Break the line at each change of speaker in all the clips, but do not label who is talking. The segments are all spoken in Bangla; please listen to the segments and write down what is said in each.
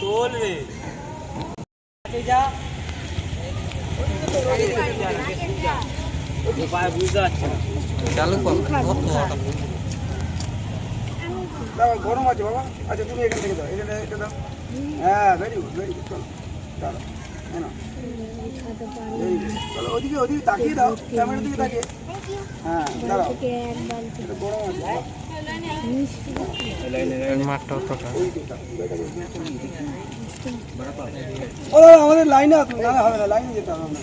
চলবে বুঝতে পারছি না
চালু কর।
গরম আছে বাবা। আচ্ছা তুমি এখান থেকে দাও এখানে এটা দাও। হ্যাঁ ভেরি গুড ভেরি গুড চলো হ্যাঁ good. চলো ওদিকে ওদিকে তাকিয়ে দাও। ক্যামেরার দিকে তাকিয়ে। হ্যাঁ দাঁড়াও। এটা গরম আছে। আমাদের লাইনে হবে না লাইনে যেতে হবে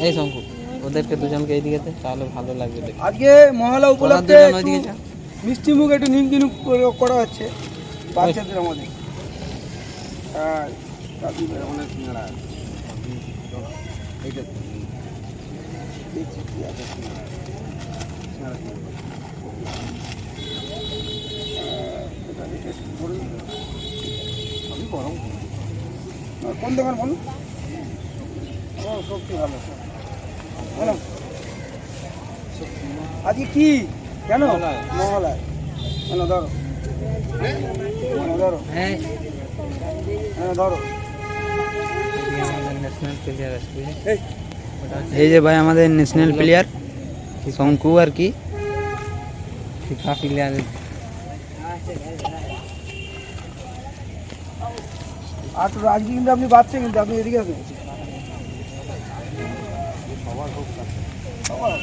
এই শঙ্কু ওদেরকে দুজনকে এইদিকে তাহলে ভালো লাগবে
আজকে মহালয়া
ওরা
উপলক্ষে মিষ্টি মুখ, একটু নিমকি করে- হচ্ছে বাচ্চাদের আমাদের অনেক আছে। এইটা। দেখছি কি আছে। আমি গরম। কোন দোকান বলুন ও সত্যি ভালো বলো আজকে কি কেন মহালয় কেন ধরো ধরো
হ্যাঁ
ধরো
এদিকে আমাদের ন্যাশনাল প্লেয়ার আছে বুঝলি?
এই
ওটা হচ্ছে
এই যে ভাই আমাদের ন্যাশনাল প্লেয়ার শঙ্কু আর কি
ফিফা প্লেয়ার
আর তো আজকে কিন্তু আপনি বাচ্চা কিন্তু আপনি এদিকে আসুন সবার।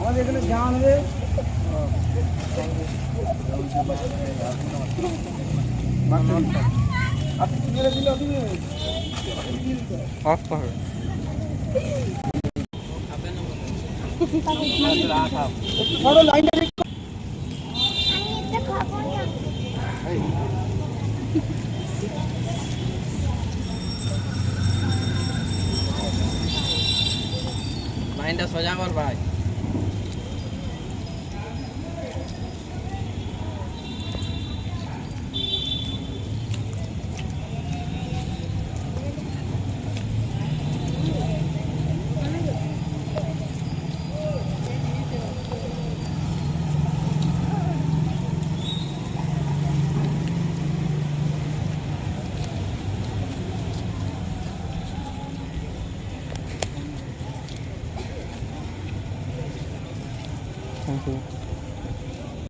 আমাদের এখানে জান হবে আপনি কি করে দিলে আপনি
অফ মাইন্ডটা সোজা কর ভাই। 三十